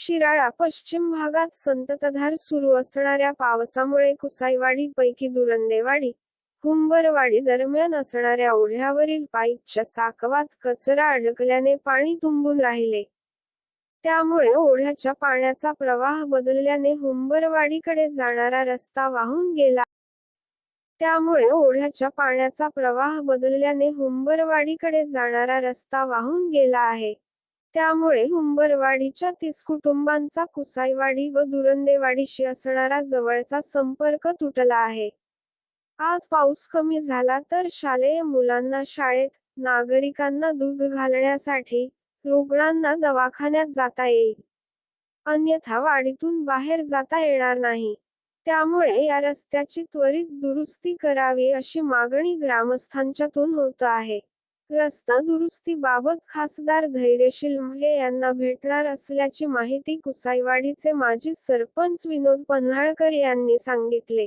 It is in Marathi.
शिराळा पश्चिम भागात संततधार सुरू असणाऱ्या पावसामुळे कुसाईवाडी पैकी दुरंदेवाडी हुंबरवाडी दरम्यान असणाऱ्या ओढ्यावरील पाईपच्या साकवात कचरा अडकल्याने पाणी तुंबून राहिले. त्यामुळे ओढ्याच्या पाण्याचा प्रवाह बदलल्याने हुंबरवाडीकडे जाणारा रस्ता वाहून गेला. त्यामुळे ओढ्याच्या पाण्याचा प्रवाह बदलल्याने हुंबरवाडीकडे जाणारा रस्ता वाहून गेला आहे. त्यामुळे हुंबरवाडीच्या तीस कुटुंबांचा कुसाईवाडी व दुरंदेवाडीशी असणारा जवळचा संपर्क तुटला आहे. आज पाऊस कमी झाला तर शालेय मुलांना शाळेत नागरिकांना दूध घालण्यासाठी रुग्णांना दवाखान्यात जाता येईल. अन्यथा वाडीतून बाहेर जाता येणार नाही. त्यामुळे या रस्त्याची त्वरित दुरुस्ती करावी अशी मागणी ग्रामस्थांच्यातून होत आहे. रस्ता दुरुस्तीबाबत खासदार धैर्यशील म्हे यांना भेटणार असल्याची माहिती कुसाईवाडीचे माजी सरपंच विनोद पन्हाळकर यांनी सांगितले.